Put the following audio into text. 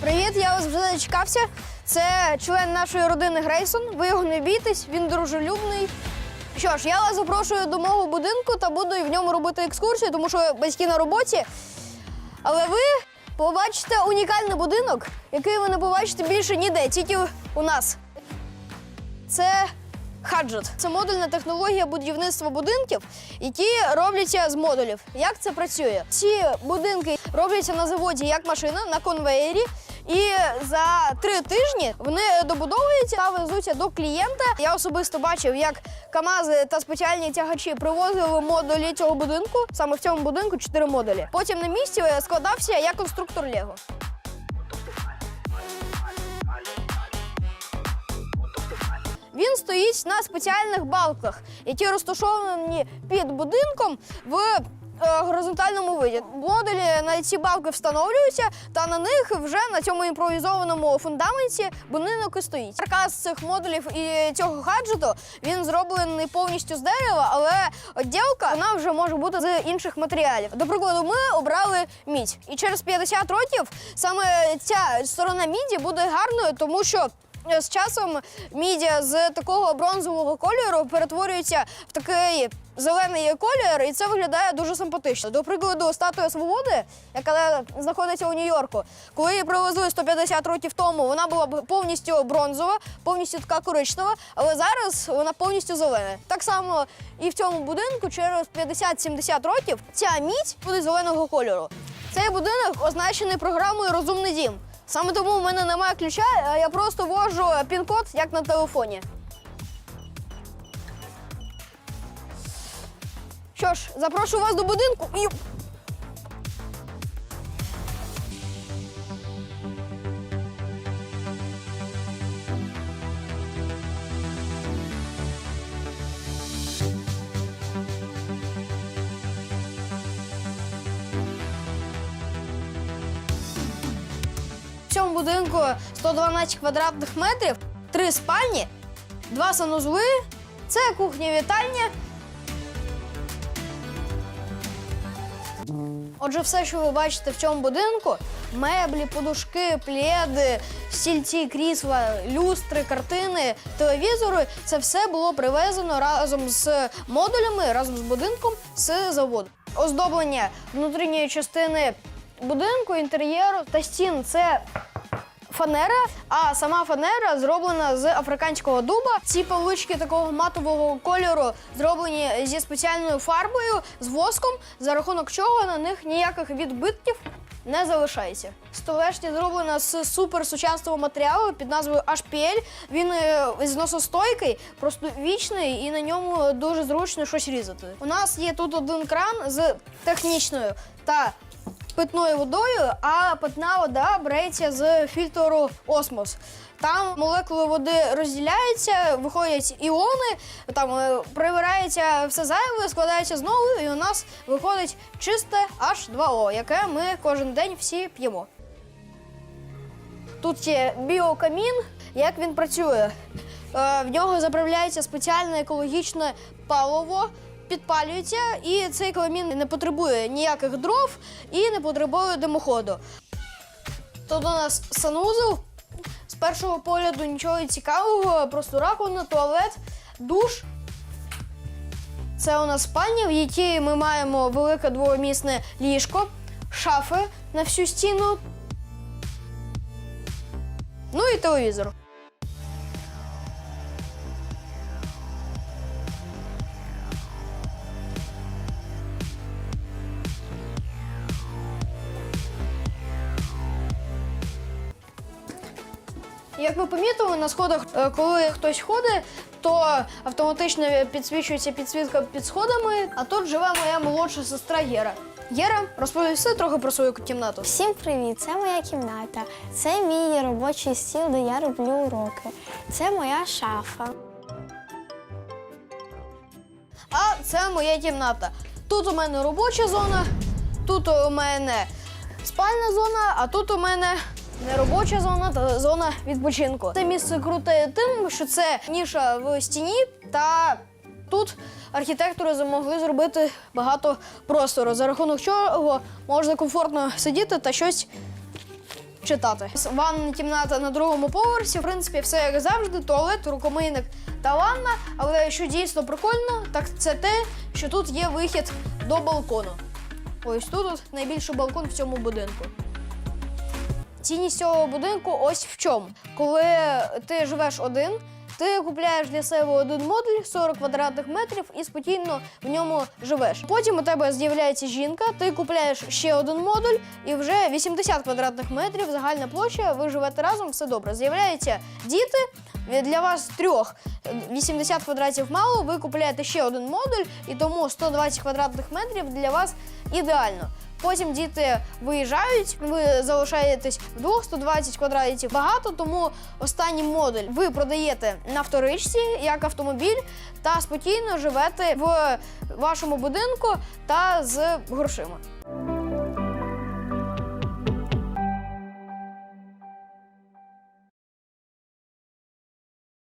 Привіт, я вас вже дочекався. Це член нашої родини Грейсон. Ви його не бійтесь, він дружелюбний. Що ж, я вас запрошую до мого будинку та буду в ньому робити екскурсію, тому що батьки на роботі. Але ви побачите унікальний будинок, який ви не побачите більше ніде, тільки у нас. Це хаджет. Це модульна технологія будівництва будинків, які робляться з модулів. Як це працює? Ці будинки робляться на заводі як машина на конвеєрі. І за три тижні вони добудовуються та везуться до клієнта. Я особисто бачив, як КАМАЗи та спеціальні тягачі привозили модулі цього будинку. Саме в цьому будинку чотири модулі. Потім на місці складався як конструктор Лего. Він стоїть на спеціальних балках, які розташовані під будинком в горизонтальному виді. Модулі на ці балки встановлюються, та на них вже на цьому імпровізованому фундаменті будинок і стоїть. Каркас цих модулів і цього гаджету він зроблений повністю з дерева, але відділка вона вже може бути з інших матеріалів. До прикладу, ми обрали мідь, і через 50 років саме ця сторона міді буде гарною, тому що. З часом мідя з такого бронзового кольору перетворюється в такий зелений є колір, і це виглядає дуже симпатично. До прикладу, статуя свободи, яка знаходиться у Нью-Йорку, коли її привезли 150 років тому, вона була повністю бронзова, повністю така коричнева, але зараз вона повністю зелена. Так само і в цьому будинку через 50-70 років ця мідь буде зеленого кольору. Цей будинок означений програмою Розумний дім. Саме тому в мене немає ключа, я просто ввожу пін-код, як на телефоні. Що ж, запрошую вас до будинку. Ю. В цьому будинку 112 квадратних метрів, три спальні, два санузли, це кухня Отже, все, що ви бачите в цьому будинку: меблі, подушки, пледи, стільці, крісла, люстри, картини, телевізори це все було привезено разом з модулями, разом з будинком з заводу. Оздоблення внутрішньої частини будинку, інтер'єру та стін це фанера, а сама фанера зроблена з африканського дуба. Ці полички такого матового кольору зроблені зі спеціальною фарбою, з воском, за рахунок чого на них ніяких відбитків не залишається. Столешня зроблена з суперсучасного матеріалу під назвою HPL. Він е, зносостойкий, просто вічний, і на ньому дуже зручно щось різати. У нас є тут один кран з технічною та питною водою, а питна вода береться з фільтру осмос. Там молекули води розділяються, виходять іони, там е, прибирається все зайве, складається знову, і у нас виходить чисте H2O, яке ми кожен день всі п'ємо. Тут є біокамін. Як він працює? Е, В нього заправляється спеціальне екологічне паливо, підпалюється, і цей камін не потребує ніяких дров і не потребує димоходу. Тут у нас санузел. З першого погляду нічого цікавого, просто раковина, туалет, душ. Це у нас спальня, в якій ми маємо велике двомісне ліжко, шафи на всю стіну. Ну і телевізор. Як ви помітили, на сходах, е, коли хтось ходить, то автоматично підсвічується підсвітка під сходами. А тут живе моя молодша сестра Єра. Єра, розповідай все трохи про свою кімнату. Всім привіт! Це моя кімната. Це мій робочий стіл, де я роблю уроки. Це моя шафа. А це моя кімната. Тут у мене робоча зона, тут у мене спальна зона, а тут у мене не робоча зона, та зона відпочинку. Це місце круте тим, що це ніша в стіні, та тут архітектори змогли зробити багато простору, за рахунок чого можна комфортно сидіти та щось читати. Ванна кімната на другому поверсі. В принципі, все як завжди, туалет, рукомийник та ванна. Але що дійсно прикольно, так це те, що тут є вихід до балкону. Ось тут найбільший балкон в цьому будинку. Цінність цього будинку ось в чому. Коли ти живеш один, ти купляєш для себе один модуль 40 квадратних метрів і спокійно в ньому живеш. Потім у тебе з'являється жінка, ти купляєш ще один модуль і вже 80 квадратних метрів, загальна площа, ви живете разом, все добре. З'являються діти. Для вас трьох 80 квадратів мало, ви купляєте ще один модуль, і тому 120 квадратних метрів для вас ідеально. Потім діти виїжджають, ви залишаєтесь вдвох 120 квадратів багато, тому останній модуль ви продаєте на вторичці як автомобіль та спокійно живете в вашому будинку та з грошима.